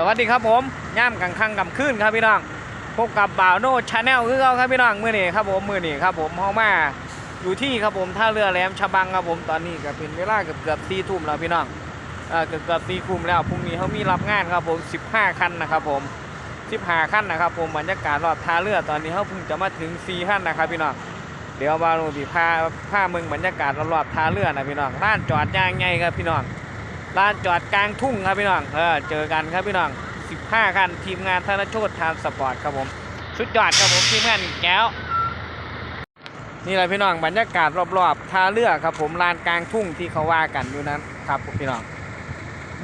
สวัสดีครับผมย่ามกลางค่ำกลางคืนครับพี่น้องพบกับบ่าวโน่ชาแนลคือเราครับพี่น้องมื้อนี้ครับผมมื้อนี้ครับผมเฮามาอยู่ที่ครับผมท่าเรือแหลมฉบังครับผมตอนนี้ก็เป็นเวลาเกือบเกือบสี่ทุ่มแล้วพี่น้องเออเกือบเกือบสี่ทุ่มแล้วพรุ่งนี้เขามีรับงานครับผม 15 คันนะครับผม 15 คันนะครับผมบรรยากาศรอบท่าเรือตอนนี้เขาเพิ่งจะมาถึง 4 คันนะครับพี่น้องเดี๋ยวบ่าวโน่สิพาพาเมืองบรรยากาศรอบท่าเรือนะพี่น้องร้านจอดยางไงครับพี่น้อง ลานจอดกลางทุ่งครับพี่น้องเออเจอกันครับพี่น้อง 15 คัน ทีมงานธนโชตทานสปอร์ตครับผมสุดยอดครับผมทีมงานแก้วนี่แหละพี่น้องบรรยากาศรอบๆท่าเรือครับผมลานกลางทุ่งที่เขาว่ากันอยู่นั้นครับพี่น้อง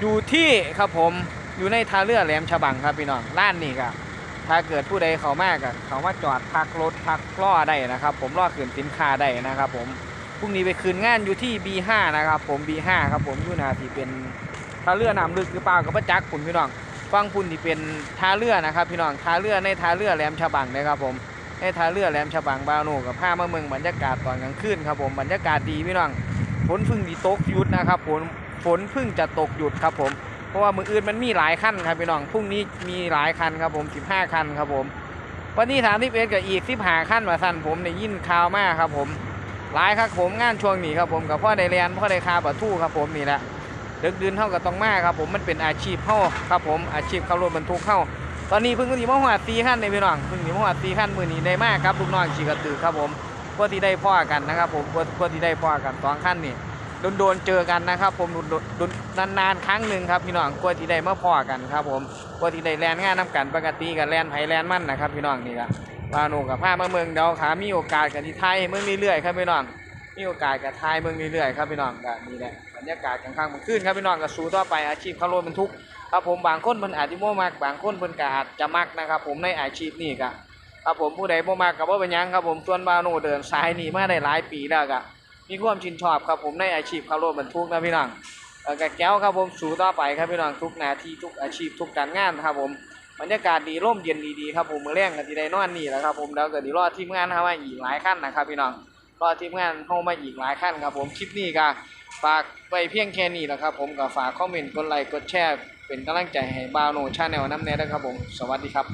อยู่ที่ครับผมอยู่ในท่าเรือแหลมฉบังครับพี่น้องล้านนี่ก็ถ้าเกิดผู้ใดเขามากก็เขามาจอดพักรถพักล่อได้นะครับ ผมล่อขืนสินค้าได้นะครับผม พรุ่งนี้ไปคืนงานอยู่ที่ B5 นะครับผม B5 ครับผมอยู่นาที่เป็นท่าเรือน้ำลึกหรือเปล่ากับพระจักคุณพี่น้องฟังคุณที่เป็นท่าเรือนะครับ พี่น้องท่าเรือในท่าเรือแหลมฉบังนะครับผมในท่าเรือแหลมฉบังบาโนกับผ้ามาเมืองบรรยากาศตอนกลางคืนครับผมบรรยากาศดีพี่น้องฝนพึ่งดีตกหยุดนะครับฝนฝนพึ่งจะตกหยุดครับผมเพราะว่ามืออื่นมันมีหลายขั้นครับพี่น้องพรุ่งนี้มีหลายคันครับผม 15 คันครับผมวันนี้ถามที่เป็นกับอีก15ขั้นมาสั้นผมในยินข่าวมากครับผม หลายครับผมงานช่วงนี้ครับผมกับพ่อได้เรียนพ่อได้คาบะทู่ครับผมนี่แหละดึกดื่นเท่ากับต้องมาครับผมมันเป็นอาชีพเข้าครับผมอาชีพขับรถบรรทุกเข้า ตอนนี้เพิ่งจะมาหัวตีขั้นในพี่น้องเพิ่งจะมาหัวตีขั้นมือนี้ได้มากครับลูกน้องขี่กระตือครับผมเพื่อที่ได้พ่อกันนะครับผมเพื่อที่ได้พ่อกันสองขั้นนี่โดนๆเจอกันนะครับ ผมโดนนานๆครั้งหนึ่งครับพี่น้องกว่าที่ได้มาพ่อกันครับ ผมกว่าที่ได้แลนงานน้กันปกติกับแลนไผแลนมั่นนะครับ พี่น้องนี่ละ วาโนกับผ้ามาเมืองเดาขามีโอกาสกันที่ไทยเมืองเรื่อยๆครับพี่น้อง มีโอกาสกับไทยเมืองเรื่อยๆครับพี่น้องก็นี่แหละบรรยากาศกลางค่ำกลางคืนครับพี่น้องก็สู้ต่อไปอาชีพขับรถบรรทุกครับผมบางคนเพิ่นอาจจะบ่มักบางคนเพิ่นก็อาจจะมักนะครับ ผมในอาชีพนี้ก็ครับผมผู้ใดบ่มักก็บ่เป็นยังครับผมส่วนบาวโนเดินสายนี้มาได้หลายปีแล้วก็มีความชื่นชอบครับผมในอาชีพขับรถบรรทุกนะพี่น้องเออก็แก้วครับผมสู้ต่อไปครับพี่น้องทุกหน้าที่ทุกอาชีพทุกการงานครับผม บรรยากาศดีร่มเย็นดีๆครับผมมือแรงก็สิได้นอนนี่แหละครับผมแล้วก็สิรอทีมงานเฮามาอีกหลายขั้นนะครับพี่น้องรอทีมงานเข้ามาอีกหลายขั้นครับผมคลิปนี้ก็ฝากไปเพียงแค่นี้แหละครับผมก็ฝากคอมเมนต์กดไลค์กดแชร์เป็นกำลังใจให้บาวโนชาแนลน้ำเนยนะครับผม สวัสดีครับ